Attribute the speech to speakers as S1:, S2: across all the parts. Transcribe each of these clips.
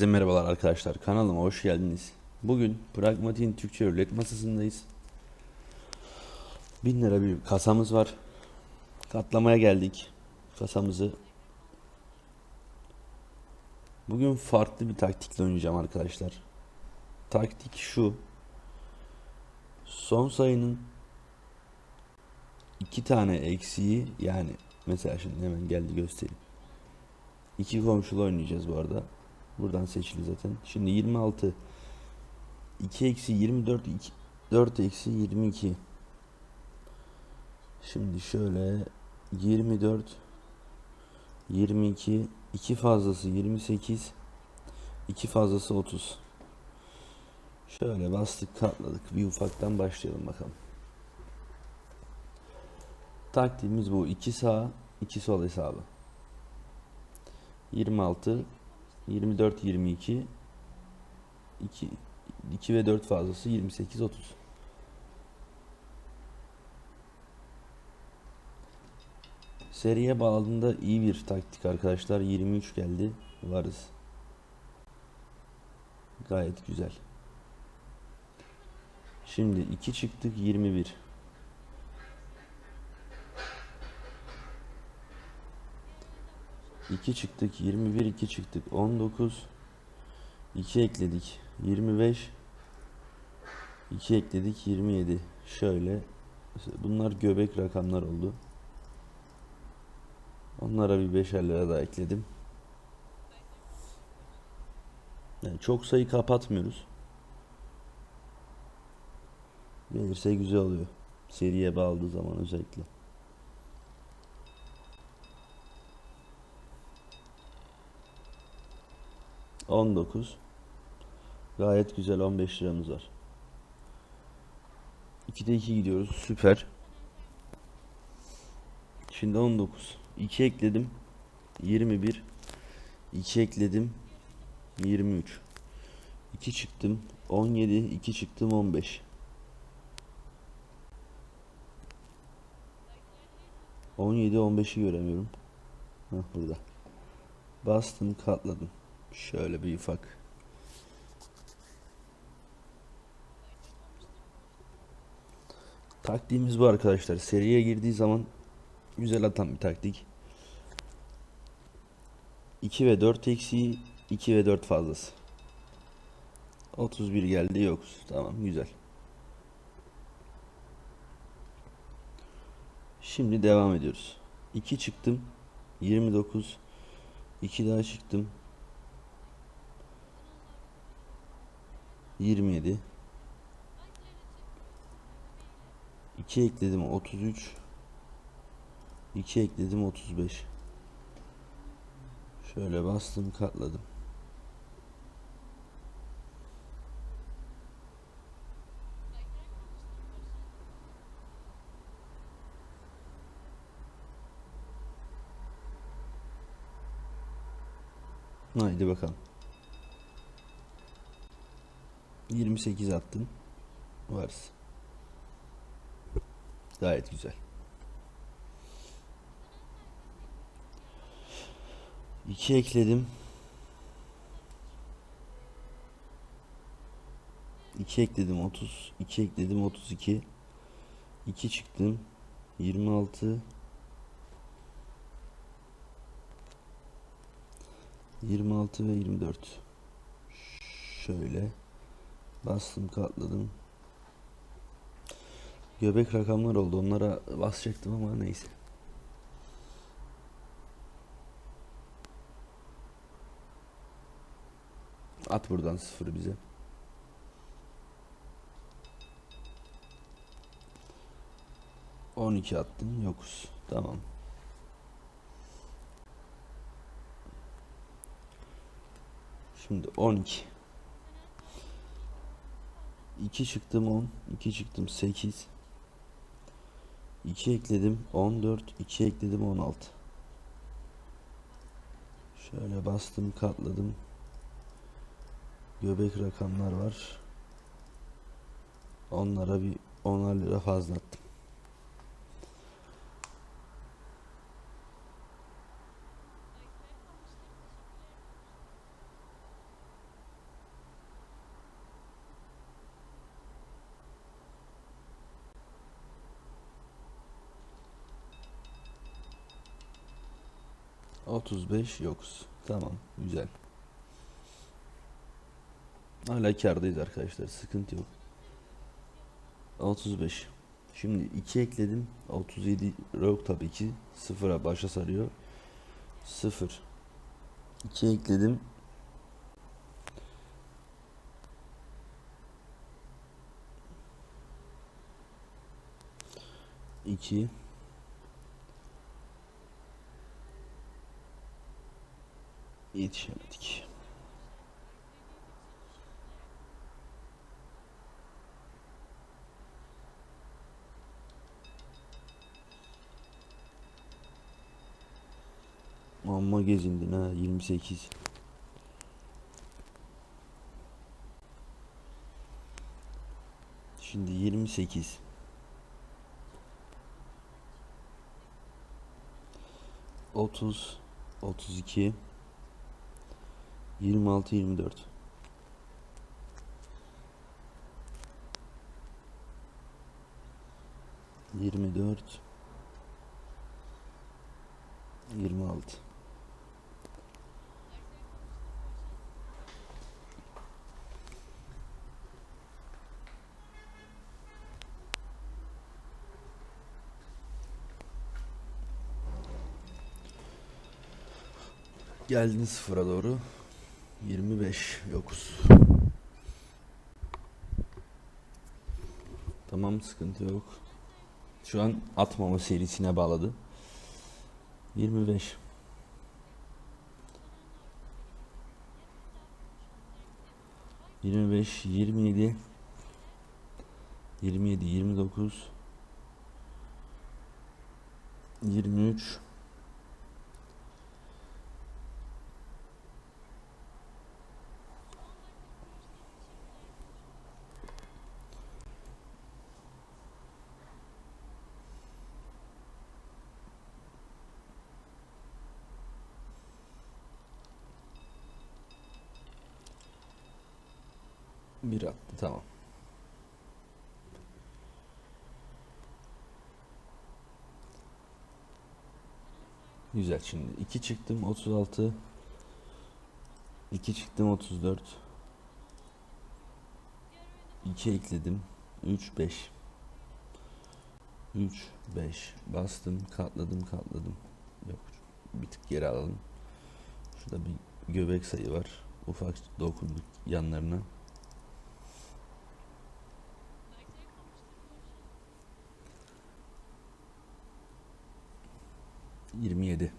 S1: Herkese merhabalar arkadaşlar. Kanalıma hoş geldiniz. Bugün Pragmatik'in Türkçe rulet masasındayız. 1000 lira bir kasamız var. Katlamaya geldik kasamızı. Bugün farklı bir taktikle oynayacağım arkadaşlar. Taktik şu. Son sayının iki tane eksiği yani mesela şimdi hemen geldi göstereyim. İki komşulu oynayacağız bu arada. Buradan seçili zaten. Şimdi 26 2 eksi 24 2, 4 eksi 22 Şimdi şöyle 24 22 2 fazlası 28 2 fazlası 30 Şöyle bastık katladık bir ufaktan başlayalım bakalım. Taktiğimiz bu. 2 sağ 2 sol hesabı. 26 24 22 2 2 ve 4 fazlası 28 30 Seriye bağladığında iyi bir taktik arkadaşlar. 23 geldi. Varız. Gayet güzel. Şimdi 2 çıktık 21 2 çıktık 21 2 çıktık 19 2 ekledik 25 2 ekledik 27 şöyle bunlar göbek rakamlar oldu. Onlara bir beşer lira daha ekledim. Yani çok sayı kapatmıyoruz. Gelirse güzel oluyor. Seriye bağladığı zaman özellikle 19 Gayet güzel 15 liramız var. 2'de 2 gidiyoruz. Süper. Şimdi 19. 2 ekledim. 21. 2 ekledim. 23. 2 çıktım. 17. 2 çıktım. 15. 17 15'i göremiyorum. Heh, burada. Bastım, katladım. Şöyle bir ufak. Taktiğimiz bu arkadaşlar. Seriye girdiği zaman güzel atan bir taktik. 2 ve 4 eksiği 2 ve 4 fazlası. 31 geldi yok. Tamam güzel. Şimdi devam ediyoruz. 2 çıktım. 29 2 daha çıktım. 27 2 ekledim 33 2 ekledim 35 şöyle bastım katladım. Haydi bakalım 28 attım. Varsın. Gayet güzel. İki ekledim. İki ekledim 30. iki ekledim 32. 2 çıktım. 26. 26 ve 24. Şöyle. Bastım katladım. Göbek rakamlar oldu. Onlara basacaktım ama neyse. At buradan sıfırı bize. On iki attım. Yokuz. Tamam. Şimdi on iki. 2 çıktım 10 2 çıktım 8 2 ekledim 14 2 ekledim 16 şöyle bastım katladım. Göbek rakamlar var. Onlara bir 10'ar lira fazla 35 yokuz. Tamam güzel. Hala kârdayız arkadaşlar. Sıkıntı yok. 35. Şimdi 2 ekledim. 37 yok tabii ki. Sıfıra başa sarıyor. 0. 2 ekledim. İki. Yetişemedik. Amma gezindin ha 28. Şimdi 28. Otuz, otuz iki, yirmi altı, yirmi dört. Yirmi dört, yirmi altı. Geldin sıfıra doğru. 25 yokuz. Tamam sıkıntı yok. Şu an atmama serisine bağladı. 25. Yirmi beş, yirmi yedi, yirmi yedi, yirmi dokuz, yirmi üç, bir attı tamam. Güzel şimdi 2 çıktım 36 2 çıktım 34 2 ekledim 3 5 3 5 bastım katladım katladım. Yok bir tık geri alalım. Şurada bir göbek sayı var. Ufak dokunduk yanlarına 27.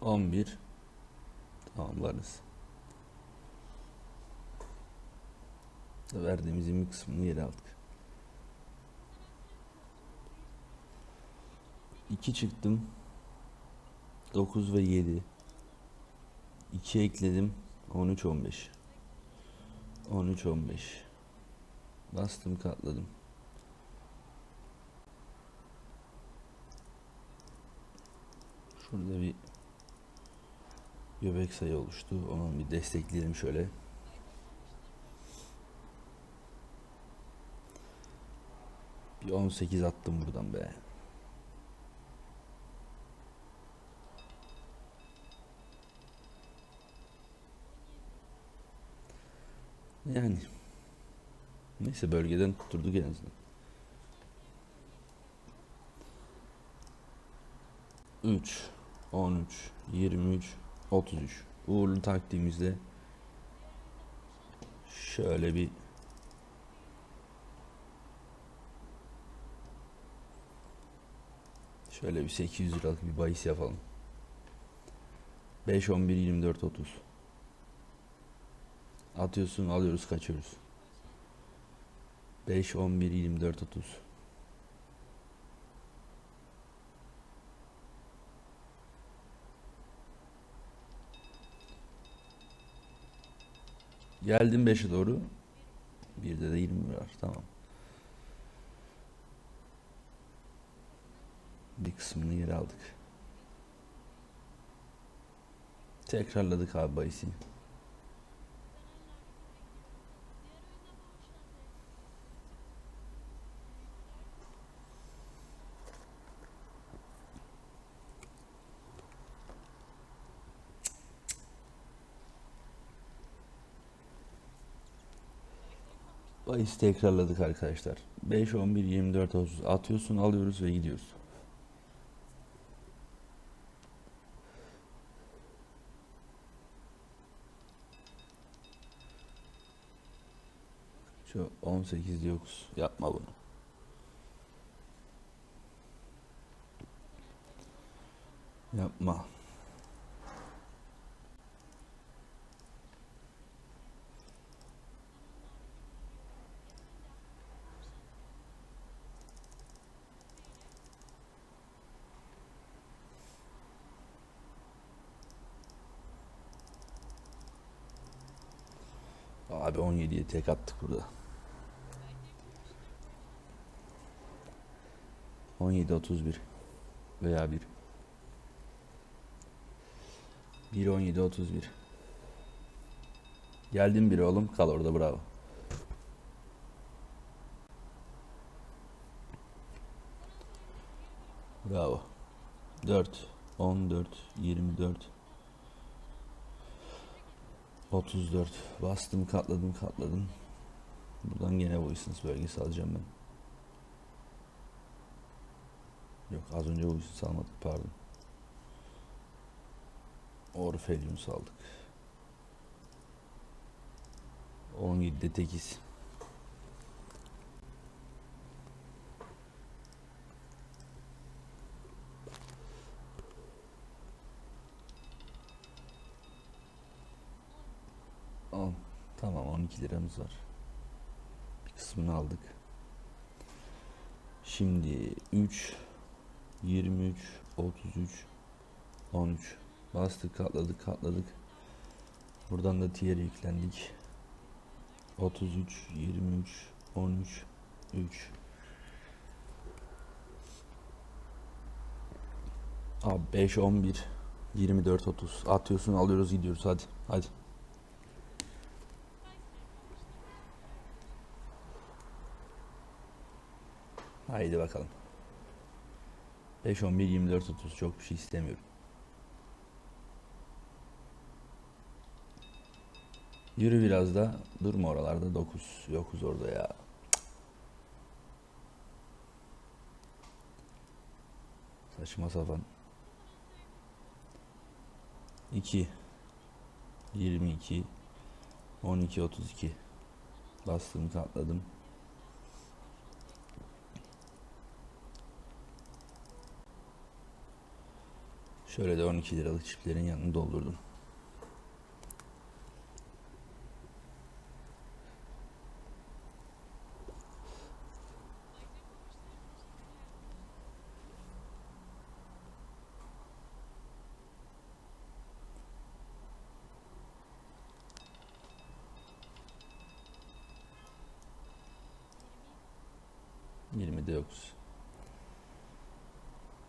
S1: On bir tamamlarız. Verdiğimiz 20 kısmını geri aldık. 2 çıktım. 9 ve 7. 2 ekledim. 13 15. 13 15. Bastım katladım. Şurada bir göbek sayı oluştu. Onu bir destekleyelim şöyle. Bir 18 attım buradan be. Yani Neyse bölgeden tutturduk en azından. 3, 13, 23, 33. Uğurlu taktiğimizle şöyle bir şöyle bir 800 liralık bir bahis yapalım. 5, 11, 24, 30. Atıyorsun, alıyoruz, kaçıyoruz. 5, 11, 24, 30. Geldim 5'e doğru. Bir de 20 var. Tamam. Bir kısmını geri aldık. Tekrarladık abi bahisi. Bahis tekrarladık arkadaşlar. 5, 11, 24, 30 atıyorsun alıyoruz ve gidiyoruz. Şu 18 yokuz. Yapma bunu. Yapma. Abi 17'ye tek attık burada. 17 31 veya 1. 1 17 31. Geldin bir oğlum kal orada bravo. Bravo. 4 14 24 34 bastım katladım katladım. Buradan gene Voices bölgesi alacağım ben. Yok az önce Voices almadık pardon. Orfelius aldık. 17'de 8. 2 liramız var. Bir kısmını aldık. Şimdi 3 23 33 13 bastık katladık katladık. Buradan da tier yüklendik. 33 23 13 3 Abi 5 11 24 30 atıyorsun alıyoruz gidiyoruz hadi hadi Haydi bakalım. 5 11 24 30 çok bir şey istemiyorum. Yürü biraz da durma oralarda 9 yokuz orada ya. Saçma sapan. 2 22 12 32 bastım katladım. Şöyle de 12 liralık çiplerin yanını doldurdum. Yirmide yokuz.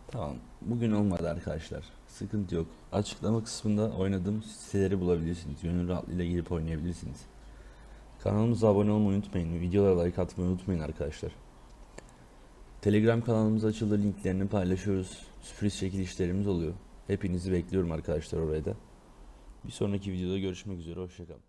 S1: Tamam. Bugün olmadı arkadaşlar. Sıkıntı yok. Açıklama kısmında oynadığım siteleri bulabilirsiniz. Gönül rahatlığıyla girip oynayabilirsiniz. Kanalımıza abone olmayı unutmayın. Videolara like atmayı unutmayın arkadaşlar. Telegram kanalımız açıldı. Linklerini paylaşıyoruz. Sürpriz çekilişlerimiz oluyor. Hepinizi bekliyorum arkadaşlar oraya da. Bir sonraki videoda görüşmek üzere. Hoşçakalın.